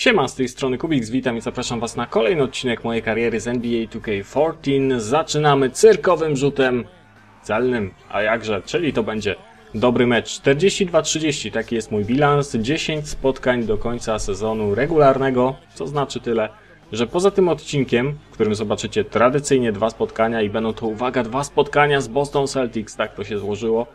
Siema, z tej strony Kubiks, witam i zapraszam Was na kolejny odcinek mojej kariery z NBA 2K14. Zaczynamy cyrkowym rzutem celnym, a jakże, czyli to będzie dobry mecz. 42-30, taki jest mój bilans, 10 spotkań do końca sezonu regularnego, co znaczy tyle, że poza tym odcinkiem, w którym zobaczycie tradycyjnie dwa spotkania i będą to, uwaga, dwa spotkania z Boston Celtics, tak to się złożyło.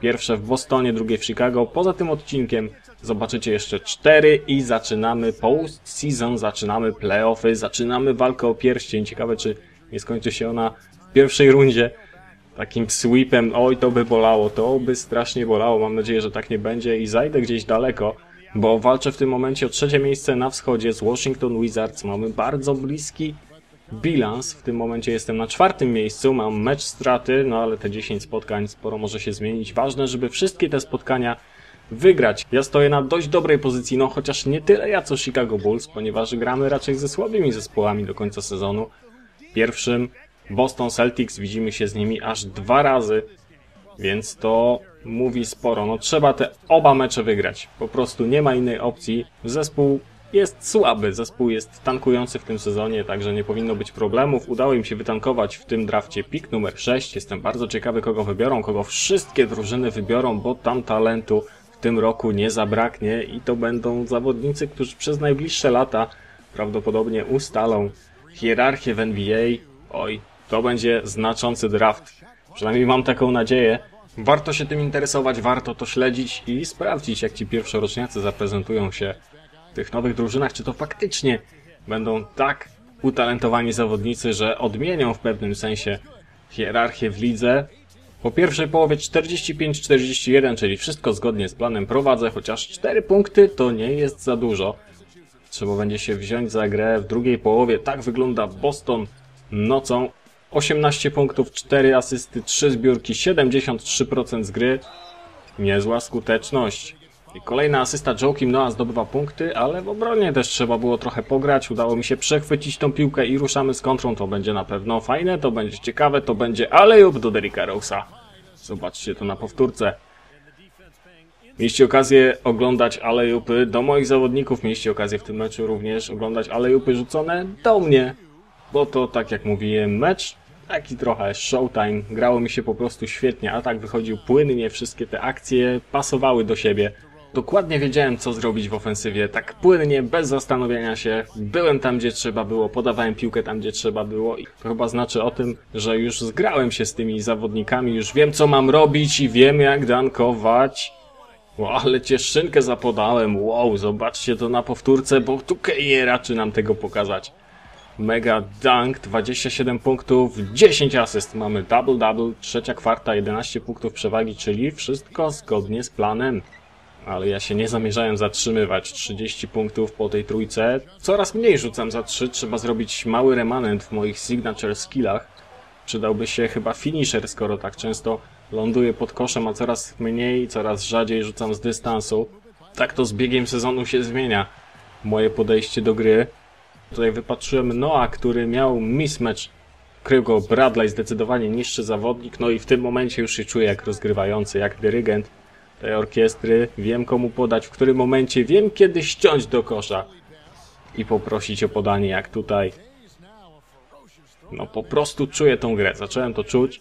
Pierwsze w Bostonie, drugie w Chicago. Poza tym odcinkiem zobaczycie jeszcze cztery i zaczynamy post-season, zaczynamy playoffy, zaczynamy walkę o pierścień. Ciekawe, czy nie skończy się ona w pierwszej rundzie takim sweepem. Oj, to by bolało, to by strasznie bolało. Mam nadzieję, że tak nie będzie i zajdę gdzieś daleko, bo walczę w tym momencie o trzecie miejsce na wschodzie z Washington Wizards. Mamy bardzo bliski bilans. W tym momencie jestem na czwartym miejscu, mam mecz straty, no ale te 10 spotkań sporo może się zmienić. Ważne, żeby wszystkie te spotkania wygrać. Ja stoję na dość dobrej pozycji, no chociaż nie tyle ja co Chicago Bulls, ponieważ gramy raczej ze słabymi zespołami do końca sezonu. Pierwszym Boston Celtics, widzimy się z nimi aż dwa razy, więc to mówi sporo. No trzeba te oba mecze wygrać. Po prostu nie ma innej opcji. Zespół jest słaby. Zespół jest tankujący w tym sezonie, także nie powinno być problemów. Udało im się wytankować w tym drafcie pik numer 6. Jestem bardzo ciekawy, kogo wybiorą, kogo wszystkie drużyny wybiorą, bo tam talentu w tym roku nie zabraknie i to będą zawodnicy, którzy przez najbliższe lata prawdopodobnie ustalą hierarchię w NBA. Oj, to będzie znaczący draft. Przynajmniej mam taką nadzieję. Warto się tym interesować, warto to śledzić i sprawdzić, jak ci pierwszoroczniacy zaprezentują się tych nowych drużynach, czy to faktycznie będą tak utalentowani zawodnicy, że odmienią w pewnym sensie hierarchię w lidze. Po pierwszej połowie 45-41, czyli wszystko zgodnie z planem prowadzę, chociaż 4 punkty to nie jest za dużo. Trzeba będzie się wziąć za grę w drugiej połowie. Tak wygląda Boston nocą. 18 punktów, 4 asysty, 3 zbiórki, 73% z gry. Niezła skuteczność. Kolejna asysta Joakim Noah zdobywa punkty, ale w obronie też trzeba było trochę pograć. Udało mi się przechwycić tą piłkę i ruszamy z kontrą. To będzie na pewno fajne, to będzie ciekawe, to będzie alley-oop do Derricka Rose'a. Zobaczcie to na powtórce. Mieliście okazję oglądać alley-oopy do moich zawodników. Mieliście okazję w tym meczu również oglądać alley-oopy rzucone do mnie. Bo to, tak jak mówiłem, mecz taki trochę showtime. Grało mi się po prostu świetnie. Atak wychodził płynnie, wszystkie te akcje pasowały do siebie. Dokładnie wiedziałem, co zrobić w ofensywie. Tak płynnie, bez zastanowienia się. Byłem tam, gdzie trzeba było, podawałem piłkę tam, gdzie trzeba było. I to chyba znaczy o tym, że już zgrałem się z tymi zawodnikami, już wiem, co mam robić i wiem, jak dankować. Wow, ale cieszynkę zapodałem. Wow, zobaczcie to na powtórce, bo tu Keje raczy nam tego pokazać. Mega dunk, 27 punktów, 10 asyst. Mamy double-double, trzecia kwarta, 11 punktów przewagi, czyli wszystko zgodnie z planem. Ale ja się nie zamierzałem zatrzymywać. 30 punktów po tej trójce. Coraz mniej rzucam za 3. Trzeba zrobić mały remanent w moich signature skillach. Przydałby się chyba finisher, skoro tak często ląduję pod koszem, a coraz mniej, coraz rzadziej rzucam z dystansu. Tak to z biegiem sezonu się zmienia. Moje podejście do gry. Tutaj wypatrzyłem Noah, który miał mismatch. Krył go Bradley, zdecydowanie niższy zawodnik. No i w tym momencie już się czuję jak rozgrywający, jak dyrygent tej orkiestry. Wiem komu podać, w którym momencie. Wiem kiedy ściąć do kosza. I poprosić o podanie jak tutaj. No po prostu czuję tą grę. Zacząłem to czuć.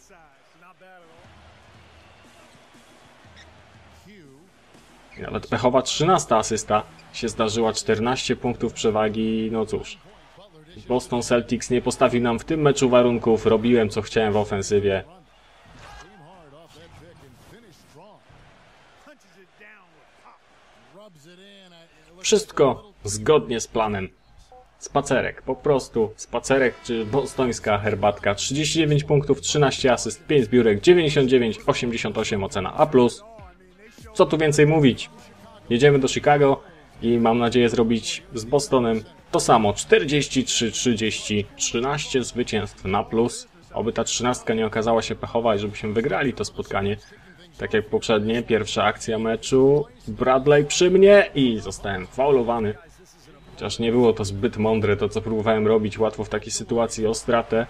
Nawet pechowa 13 asysta się zdarzyła, 14 punktów przewagi, no cóż. Boston Celtics nie postawił nam w tym meczu warunków, robiłem co chciałem w ofensywie. Wszystko zgodnie z planem. Spacerek, po prostu spacerek czy bostońska herbatka. 39 punktów, 13 asyst, 5 zbiórek, 99, 88 ocena A+. Co tu więcej mówić? Jedziemy do Chicago i mam nadzieję zrobić z Bostonem to samo. 43, 30, 13 zwycięstw na plus. Oby ta trzynastka nie okazała się pechowa i żebyśmy wygrali to spotkanie. Tak jak poprzednie, pierwsza akcja meczu. Bradley przy mnie i zostałem faulowany. Chociaż nie było to zbyt mądre to, co próbowałem robić. Łatwo w takiej sytuacji o stratę.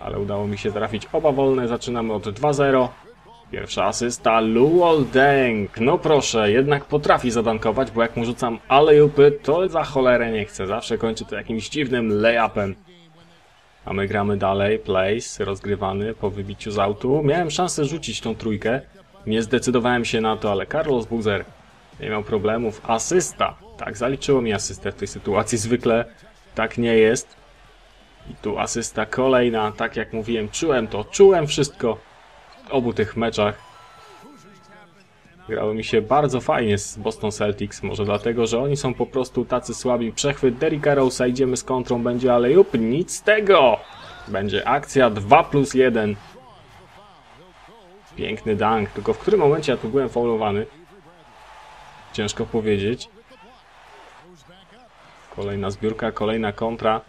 Ale udało mi się trafić oba wolne. Zaczynamy od 2-0. Pierwsza asysta, Luol Deng. No proszę, jednak potrafi zadankować, bo jak mu rzucam alejupy, to za cholerę nie chcę. Zawsze kończy to jakimś dziwnym layupem. A my gramy dalej, place, rozgrywany po wybiciu z autu. Miałem szansę rzucić tą trójkę. Nie zdecydowałem się na to, ale Carlos Buzer nie miał problemów. Asysta. Tak, zaliczyło mi asystę w tej sytuacji. Zwykle tak nie jest. I tu asysta kolejna. Tak jak mówiłem, czułem to. Czułem wszystko w obu tych meczach. Grało mi się bardzo fajnie z Boston Celtics. Może dlatego, że oni są po prostu tacy słabi. Przechwyt Derricka Rose'a, idziemy z kontrą, będzie ale jup, nic z tego! Będzie akcja 2 plus 1. Piękny dunk, tylko w którym momencie ja tu byłem faulowany? Ciężko powiedzieć. Kolejna zbiórka, kolejna kontra.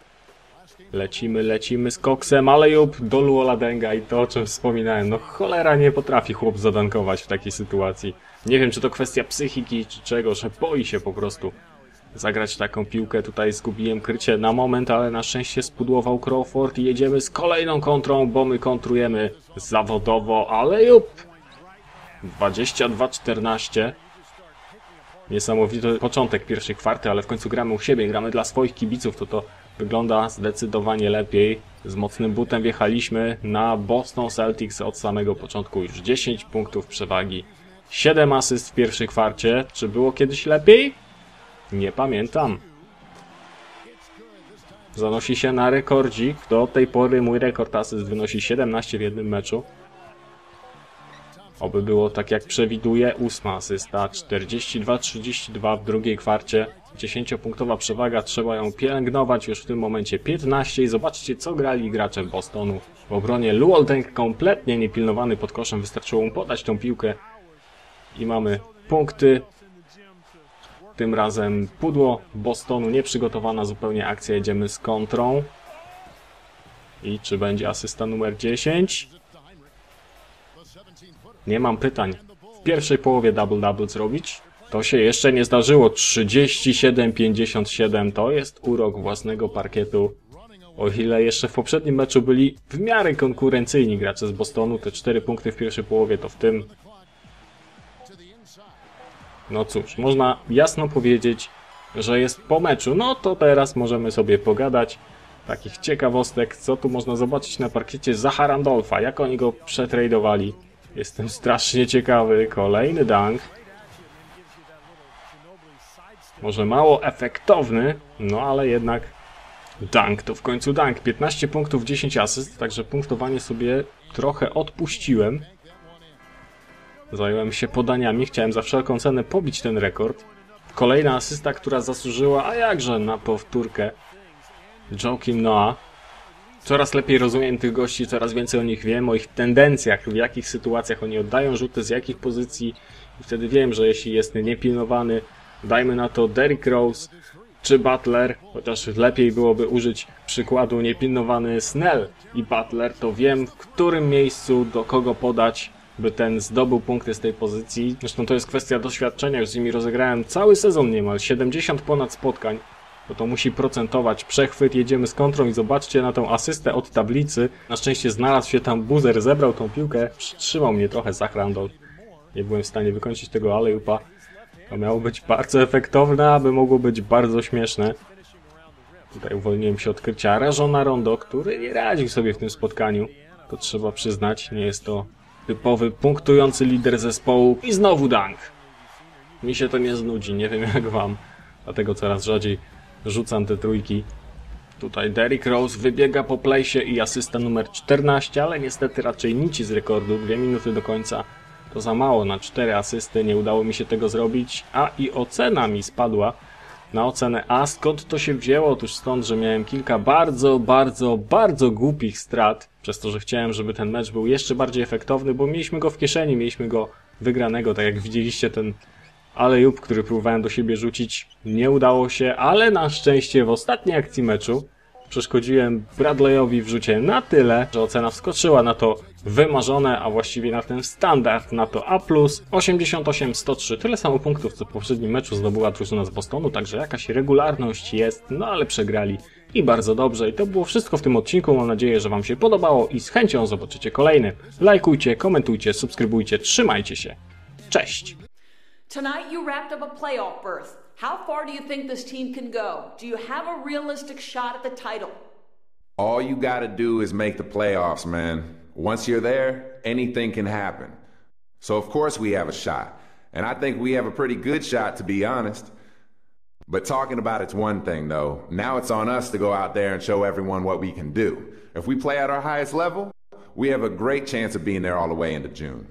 Lecimy, lecimy z koksem, ale jup, do Luola Denga i to o czym wspominałem. No cholera nie potrafi chłop zadankować w takiej sytuacji. Nie wiem czy to kwestia psychiki czy czego, że boi się po prostu zagrać taką piłkę. Tutaj zgubiłem krycie na moment, ale na szczęście spudłował Crawford i jedziemy z kolejną kontrą, bo my kontrujemy zawodowo, ale jup! 22-14. Niesamowity początek pierwszej kwarty, ale w końcu gramy u siebie, gramy dla swoich kibiców, to to wygląda zdecydowanie lepiej. Z mocnym butem wjechaliśmy na Boston Celtics od samego początku, już 10 punktów przewagi. 7 asyst w pierwszej kwarcie. Czy było kiedyś lepiej? Nie pamiętam. Zanosi się na rekordzik. Do tej pory mój rekord asyst wynosi 17 w jednym meczu. Oby było tak jak przewiduje. Ósma asysta. 42-32 w drugiej kwarcie. 10-punktowa przewaga. Trzeba ją pielęgnować już w tym momencie. 15 i zobaczcie co grali gracze Bostonu. W obronie Luol Deng kompletnie niepilnowany pod koszem. Wystarczyło mu podać tą piłkę. I mamy punkty. Tym razem pudło Bostonu, nieprzygotowana zupełnie akcja, jedziemy z kontrą. I czy będzie asysta numer 10? Nie mam pytań. W pierwszej połowie double-double zrobić? To się jeszcze nie zdarzyło. 37-57 to jest urok własnego parkietu. O ile jeszcze w poprzednim meczu byli w miarę konkurencyjni gracze z Bostonu, te 4 punkty w pierwszej połowie to w tym no cóż, można jasno powiedzieć, że jest po meczu. No to teraz możemy sobie pogadać. Takich ciekawostek, co tu można zobaczyć na parkiecie Zaha Randolfa, jak oni go przetradowali. Jestem strasznie ciekawy. Kolejny dunk. Może mało efektowny, no ale jednak dunk to w końcu dunk. 15 punktów, 10 asyst, także punktowanie sobie trochę odpuściłem. Zająłem się podaniami, chciałem za wszelką cenę pobić ten rekord. Kolejna asysta, która zasłużyła, a jakże, na powtórkę. Joakim Noah. Coraz lepiej rozumiem tych gości, coraz więcej o nich wiem, o ich tendencjach, w jakich sytuacjach oni oddają rzuty, z jakich pozycji. I wtedy wiem, że jeśli jest niepilnowany, dajmy na to Derrick Rose czy Butler, chociaż lepiej byłoby użyć przykładu niepilnowany Snell i Butler, to wiem w którym miejscu do kogo podać, by ten zdobył punkty z tej pozycji. Zresztą to jest kwestia doświadczenia, już z nimi rozegrałem cały sezon niemal, 70 ponad spotkań. Bo to musi procentować przechwyt, jedziemy z kontrą i zobaczcie na tą asystę od tablicy. Na szczęście znalazł się tam buzer, zebrał tą piłkę, przytrzymał mnie trochę Zach Randolph. Nie byłem w stanie wykończyć tego aleupa. To miało być bardzo efektowne, aby mogło być bardzo śmieszne. Tutaj uwolniłem się od krycia Rażona Rondo, który nie radził sobie w tym spotkaniu. To trzeba przyznać, nie jest to typowy punktujący lider zespołu. I znowu dunk. Mi się to nie znudzi, nie wiem jak wam. Dlatego coraz rzadziej rzucam te trójki. Tutaj Derrick Rose wybiega po plejsie i asysta numer 14, ale niestety raczej nici z rekordu. Dwie minuty do końca to za mało na cztery asysty, nie udało mi się tego zrobić, a i ocena mi spadła na ocenę A. Skąd to się wzięło? Otóż stąd, że miałem kilka bardzo, bardzo, bardzo głupich strat, przez to, że chciałem, żeby ten mecz był jeszcze bardziej efektowny, bo mieliśmy go w kieszeni, mieliśmy go wygranego, tak jak widzieliście ten alejub, który próbowałem do siebie rzucić, nie udało się, ale na szczęście w ostatniej akcji meczu przeszkodziłem Bradleyowi w rzucie na tyle, że ocena wskoczyła na to wymarzone, a właściwie na ten standard, na to A+, 88-103, tyle samo punktów, co w poprzednim meczu zdobyła drużyna z Bostonu, także jakaś regularność jest, no ale przegrali I bardzo dobrze. I to było wszystko w tym odcinku. Mam nadzieję, że Wam się podobało i z chęcią zobaczycie kolejny. Lajkujcie, komentujcie, subskrybujcie, trzymajcie się. Cześć! Tonight, you wrapped up a playoff berth. How far do you think this team can go? Do you have a realistic shot at the title? All you gotta do is make the playoffs, man. Once you're there, anything can happen. So, of course, we have a shot. And I think we have a pretty good shot, to be honest. But talking about it's one thing, though. Now it's on us to go out there and show everyone what we can do. If we play at our highest level, we have a great chance of being there all the way into June.